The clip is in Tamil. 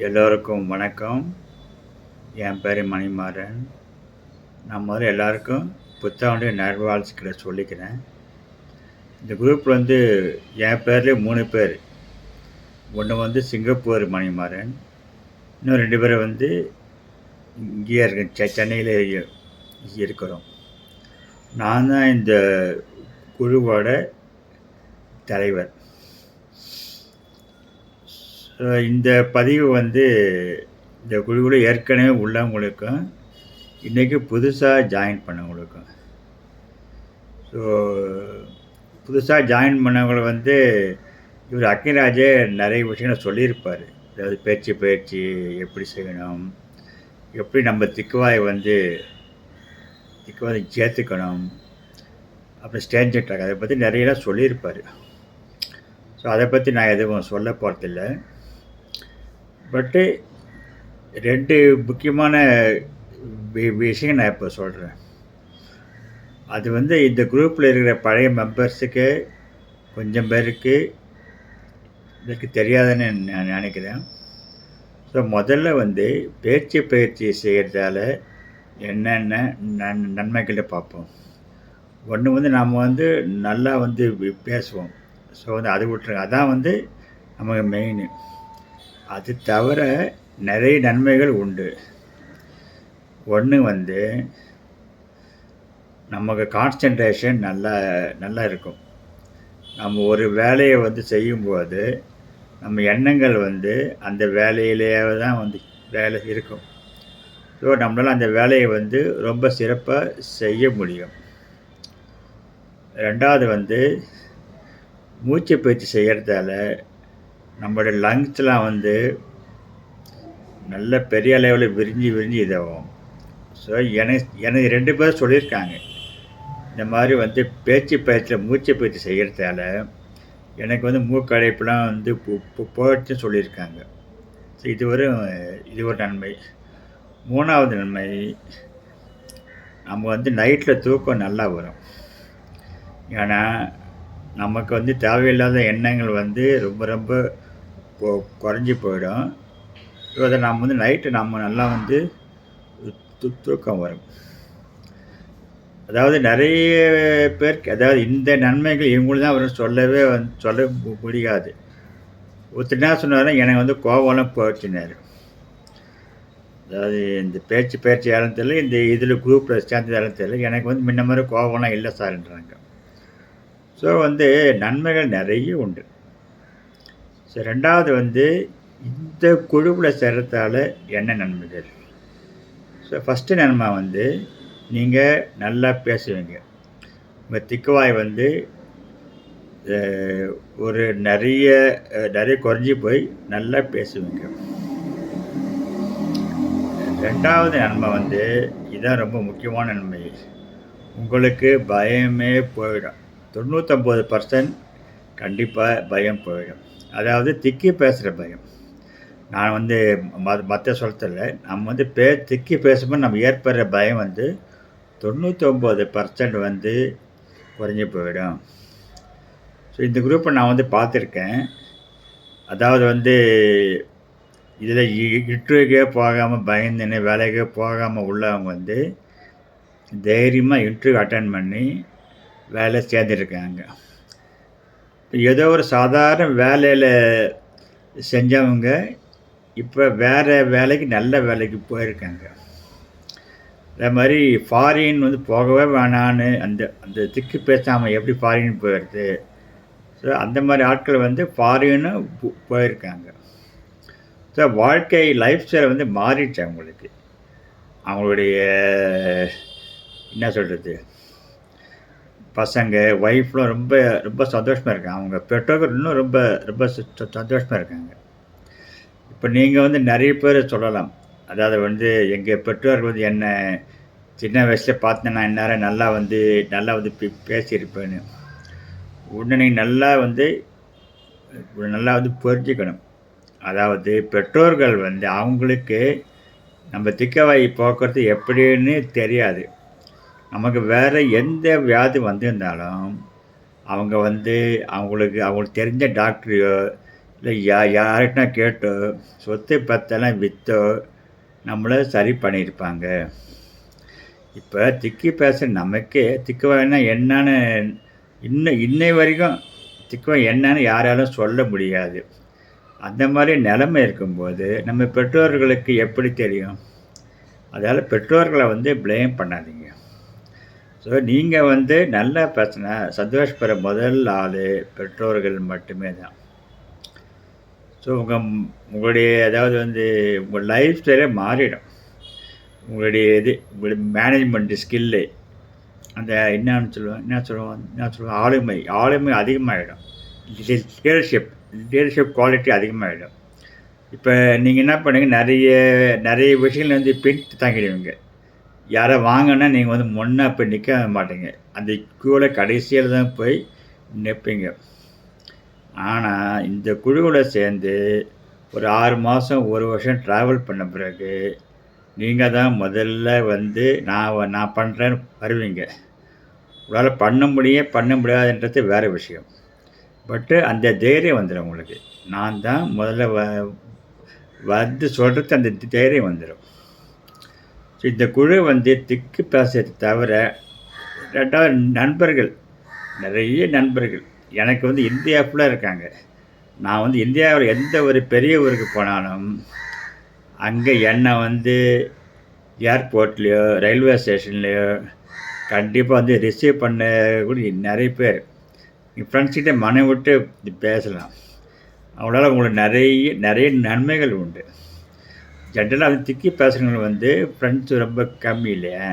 எல்லோருக்கும் வணக்கம். என் பேர் மணிமாறன். நான் முதல்ல எல்லாருக்கும் புத்தாண்டு நல்வாழ்த்துக்களை சொல்லிக்கிறேன். இந்த குரூப்பில் வந்து என் பேர்லேயே மூணு பேர். ஒன்று வந்து சிங்கப்பூர் மணிமாறன். இன்னும் ரெண்டு பேரை வந்து இங்கேயே இருக்கேன் செ சென்னையில் இருக்கிறோம். நான் தான் இந்த குழுவோட தலைவர். இந்த பதிவு வந்து இந்த குழுவில் ஏற்கனவே உள்ளவங்களுக்கும் இன்றைக்கி புதுசாக ஜாயின் பண்ணவங்களுக்கும். ஸோ புதுசாக ஜாயின் பண்ணவங்களை வந்து இவர் அக்கிராஜே நிறைய விஷயங்களை சொல்லியிருப்பார். அதாவது பேச்சு பயிற்சி எப்படி செய்யணும் எப்படி நம்ம திக்குவாயை வந்து திக்குவாயை சேர்த்துக்கணும் அப்புறம் ஸ்டேஜ் ட்ராக் அதை பற்றி நிறையலாம் சொல்லியிருப்பார். ஸோ அதை பற்றி நான் எதுவும் சொல்ல போகிறதில்ல பட்டு eh, ரெண்டு முக்கியமான வி- விஷயம் நான் இப்போ சொல்கிறேன் அது வந்து இந்த குரூப்பில் இருக்கிற பழைய மெம்பர்ஸுக்கு கொஞ்சம் பேருக்கு இதுக்கு தெரியாதுன்னு நான் நினைக்கிறேன். ஸோ முதல்ல வந்து பேச்சு பயிற்சி செய்கிறதால என்னென்ன நன் நன்மைகளை பார்ப்போம். ஒன்று வந்து நாம் வந்து நல்லா வந்து பேசுவோம். ஸோ வந்து அது விட்டுருங்க அதான் வந்து நமக்கு மெயின் அது தவிர நிறைய நன்மைகள் உண்டு. ஒன்று வந்து நமக்கு கான்சன்ட்ரேஷன் நல்லா நல்லா இருக்கும். நம்ம ஒரு வேலையை வந்து செய்யும்போது நம்ம எண்ணங்கள் வந்து அந்த வேலையிலேயே தான் வந்து வேலை இருக்கும். ஸோ நம்மளால் அந்த வேலையை வந்து ரொம்ப சிறப்பாக செய்ய முடியும். ரெண்டாவது வந்து மூச்சு பயிற்சி செய்கிறதால நம்மளுடைய லங்ஸ்லாம் வந்து நல்ல பெரிய லெவலில் விரிஞ்சு விரிஞ்சு இதாகும். ஸோ எனக்கு எனக்கு ரெண்டு பேர் சொல்லியிருக்காங்க. இந்த மாதிரி வந்து பேச்சு பயிற்சியில் மூச்சு பயிற்சி செய்கிறதால எனக்கு வந்து மூக்கடைப்புலாம் வந்து போ- சொல்லியிருக்காங்க. ஸோ இது ஒரு இது ஒரு நன்மை. மூணாவது நன்மை நம்ம வந்து நைட்டில் தூக்கம் நல்லா வரும். ஏன்னா நமக்கு வந்து தேவையில்லாத எண்ணங்கள் வந்து ரொம்ப ரொம்ப கொ குறைஞ்சி போயிடும். ஸோ அதை நம்ம வந்து நைட்டு நம்ம நல்லா வந்து தூ தூக்கம் வரும். அதாவது நிறைய பேருக்கு அதாவது இந்த நன்மைகள் இவங்களும் தான் அவர் சொல்லவே வந்து சொல்ல முடியாது. ஒருத்தர் என்ன சொன்னார் எனக்கு வந்து கோவம்லாம் போச்சுனாரு அதாவது இந்த பேச்சு பேச்சு யாரும் தெரியல இந்த இதில் குரூப்பில் சேர்ந்தது யாரும் தெரியல எனக்கு வந்து முன்ன மாதிரி கோவம்லாம் இல்லை சார்ன்றாங்க. ஸோ வந்து நன்மைகள் நிறைய உண்டு. ஸோ ரெண்டாவது வந்து இந்த குழுவில் சேர்றதால என்ன நன்மைகள் ஸோ ஃபஸ்ட்டு நன்மை வந்து நீங்கள் நல்லா பேசுவீங்க. உங்கள் திக்குவாய் வந்து ஒரு நிறைய நிறைய குறைஞ்சி போய் நல்லா பேசுவீங்க. ரெண்டாவது நன்மை வந்து இதுதான் ரொம்ப முக்கியமான நன்மை. உங்களுக்கு பயமே போயிடும். தொண்ணூற்றம்பது பர்சன்ட் கண்டிப்பாக பயம் போயிடும். அதாவது திக்கி பேசுகிற பயம். நான் வந்து மற்ற சொல்கிறதில்ல நம்ம வந்து பே திக்கி பேசும்போது நம்ம ஏற்படுற பயம் வந்து தொண்ணூற்றொம்பது பர்சன்ட் வந்து குறைஞ்சி போயிடும். ஸோ இந்த குரூப்பை நான் வந்து பார்த்துருக்கேன். அதாவது வந்து இதில் இன்டர்வியூக்கே போகாமல் பயந்துன்னு வேலைக்கே போகாமல் உள்ளவங்க வந்து தைரியமாக இன்டர்வியூ அட்டன் பண்ணி வேலை சேர்ந்துருக்காங்க ஏதோ ஒரு சாதாரண வேலையில் செஞ்சவங்க இப்போ வேறு வேலைக்கு நல்ல வேலைக்கு போயிருக்காங்க. அதே மாதிரி ஃபாரின் வந்து போகவே வேணான்னு அந்த அந்த திக்கு பேசாமல் எப்படி ஃபாரின் போயிடுது ஸோ அந்த மாதிரி ஆட்கள் வந்து ஃபாரின்னு போயிருக்காங்க. ஸோ வாழ்க்கை லைஃப் ஸ்டைல் வந்து மாறிடுச்சு அவங்களுக்கு. அவங்களுடைய என்ன சொல்கிறது பசங்க ஒய்ஃப்லாம் ரொம்ப ரொம்ப சந்தோஷமாக இருக்காங்க. அவங்க பெற்றோர்கள் இன்னும் ரொம்ப ரொம்ப சந்தோஷமாக இருக்காங்க. இப்போ நீங்கள் வந்து நிறைய பேர் சொல்லலாம். அதாவது வந்து எங்கள் பெற்றோர்கள் வந்து என்ன சின்ன வயசில் பார்த்து நான் இந்நேரம் நல்லா வந்து நல்லா வந்து பேசியிருப்பேன்னு. உடனே நீங்கள் நல்லா வந்து நல்லா வந்து புரிஞ்சுக்கணும். அதாவது பெற்றோர்கள் வந்து அவங்களுக்கு நம்ம திக்கவாய் போக்குறது எப்படின்னு தெரியாது. நமக்கு வேறு எந்த வியாதி வந்திருந்தாலும் அவங்க வந்து அவங்களுக்கு அவங்களுக்கு தெரிஞ்ச டாக்டரையோ இல்லை யா யார்கிட்ட கேட்டோ சொத்து பத்தெல்லாம் விற்றோ நம்மளை சரி பண்ணியிருப்பாங்க. இப்போ திக்கி பேச நமக்கே திக்குவாய்னா என்னன்னு இன்னும் இன்னை வரைக்கும் திக்குவாய் என்னன்னு யாராலும் சொல்ல முடியாது. அந்த மாதிரி நிலைமை இருக்கும்போது நம்ம பெற்றோர்களுக்கு எப்படி தெரியும்? அதால் பெற்றோர்களை வந்து ப்ளேம் பண்ணாதீங்க. ஸோ நீங்கள் வந்து நல்லா சந்தோஷ் பெற முதல் ஆள் பெற்றோர்கள் மட்டுமே தான். ஸோ உங்கள் உங்களுடைய அதாவது வந்து உங்கள் லைஃப் ஸ்டைலே மாறிடும். உங்களுடைய இது உங்களுடைய மேனேஜ்மெண்ட் ஸ்கில்லு அந்த என்னன்னு சொல்லுவோம் என்ன சொல்லுவோம் என்ன சொல்லுவோம் ஆளுமை ஆளுமை அதிகமாகிடும் லீடர்ஷிப் லீடர்ஷிப் குவாலிட்டி அதிகமாகிடும் இப்போ நீங்கள் என்ன பண்ணுங்கள் நிறைய நிறைய விஷயங்கள் வந்து பின் தாங்கிடுவீங்க. யாரை வாங்கினா நீங்கள் வந்து முன்னே போய் நிற்க மாட்டீங்க. அந்த குழுவில் கடைசியில் தான் போய் நிற்பீங்க ஆனால் இந்த குழுவில் சேர்ந்து ஒரு ஆறு மாதம் ஒரு வருஷம் ட்ராவல் பண்ண பிறகு நீங்கள் தான் முதல்ல வந்து நான் நான் பண்ணுறேன்னு வருவீங்க. உங்களால் பண்ண முடியும் பண்ண முடியாதுன்றது வேறு விஷயம். பட்டு அந்த தைரியம் வந்துடும் உங்களுக்கு. நான் தான் முதல்ல வ வந்து சொல்கிறது அந்த தைரியம் வந்துடும் ஸோ இந்த குழு வந்து திக்கு பேசுறது தவிர ரெண்டாவது நண்பர்கள் நிறைய நண்பர்கள். எனக்கு வந்து இந்தியா ஃபுல்லாக இருக்காங்க. நான் வந்து இந்தியாவில் எந்த ஒரு பெரிய ஊருக்கு போனாலும் அங்கே என்னை வந்து ஏர்போர்ட்லேயோ ரயில்வே ஸ்டேஷன்லேயோ கண்டிப்பாக வந்து ரிசீவ் பண்ண கூட நிறைய பேர். என் ஃப்ரெண்ட்ஸ்கிட்ட மனை விட்டு பேசலாம். அவங்களால உங்களுக்கு நிறைய நிறைய நன்மைகள் உண்டு. ஜென்ரலாக வந்து திக்கி பேசுகிறவங்க வந்து ஃப்ரெண்ட்ஸ் ரொம்ப கம்மி இல்லையா?